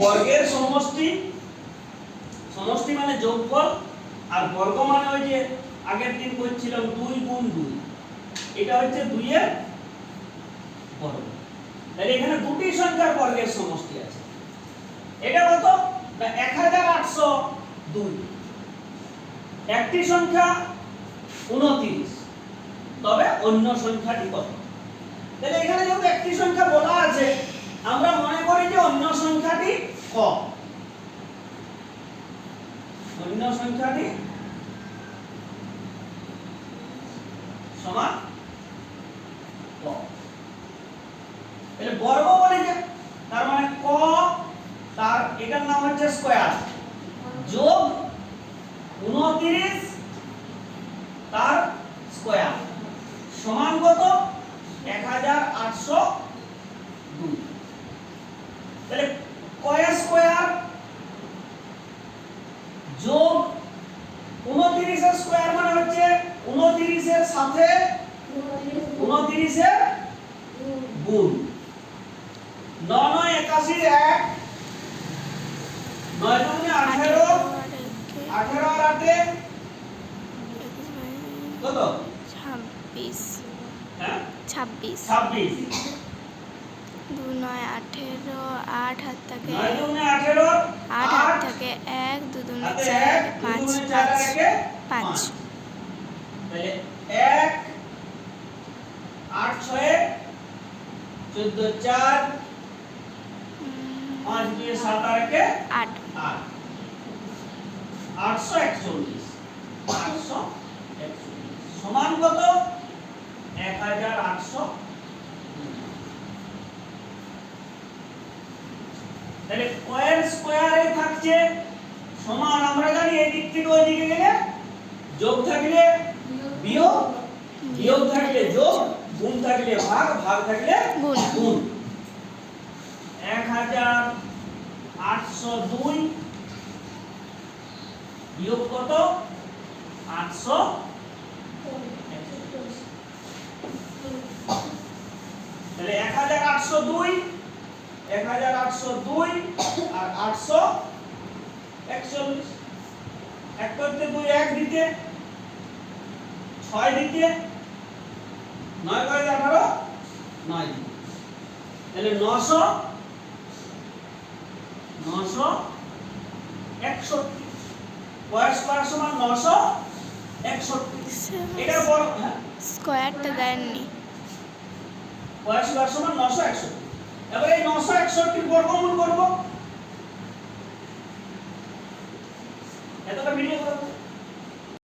বর্গের সমষ্টি সমষ্টি মানে যোগফল, আর বর্গ মানে ওই যে আগের দিন করছিলাম দুই গুণ দুই। এটা হচ্ছে দুইয়ের বর্গ। তাহলে এখানে দুটি সংখ্যার বর্গের সমষ্টি আছে। এটা কত? না এক হাজার আটশো দুই। একটি সংখ্যা উনত্রিশ, তবে অন্য সংখ্যাটি কত? তাহলে এখানে যেহেতু একটি সংখ্যা বলা আছে আমরা মনে করি যে অন্য সংখ্যাটি কম অন্য সংখ্যাটি সমান কম তাহলে বর্গ বলে যে তার মানে ক, তার এটার নাম হচ্ছে স্কয়ার যোগ 29 তার স্কয়ার সমান কত? 1802 তাহলে কয় স্কয়ার যোগ 29 এর স্কয়ার মানে হচ্ছে 29 এর সাথে 29 এর গুণ। নয় একাশির এক। নয় দুগুণে আঠেরো। আঠেরো আর আটে? কত? ছাব্বিশ। হ্যাঁ? ছাব্বিশ। ছাব্বিশ। দু নয় আঠেরো আট হাত থেকে আঠেরো আট হাত থেকে চার এক পাঁচ দুগুণে পাঁচ পাঁচ। তাহলে এক আট ছয়ে চোদ্দ চার পাঁচ দুয়ে সাত আর একে আট। আট। আটশো একচল্লিশ। আটশো একচল্লিশ। সমান কত? এক হাজার আটশো তাহলে কয়ের স্কোয়ারে থাকছে সমান আমরা জানি এই দিক থেকে ওই দিকে গেলে যোগ থাকলে বিয়োগ বিয়োগ থাকলে যোগ গুণ থাকলে ভাগ ভাগ থাকলে গুণ। গুণ এক হাজার আটশো দুই বিয়োগ কত আটশো তাহলে এক হাজার আটশো দুই এক হাজার আটশো দুই আর আটশো একচল্লিশ। এক করতে দুই এক দিতে ছয় দিতে নয় করে আঠারো নয় দিতে তাহলে নশো নশো একষট্টি। বয়স করার সময় নশো একষট্টি। এটা বড় হ্যাঁ। স্কোয়ারটা দেননি। বয়স করার সময় নশো একষট্টি। এবার এই নশো একষট্টির বর্গমূল করব। এতটা ভিডিও করব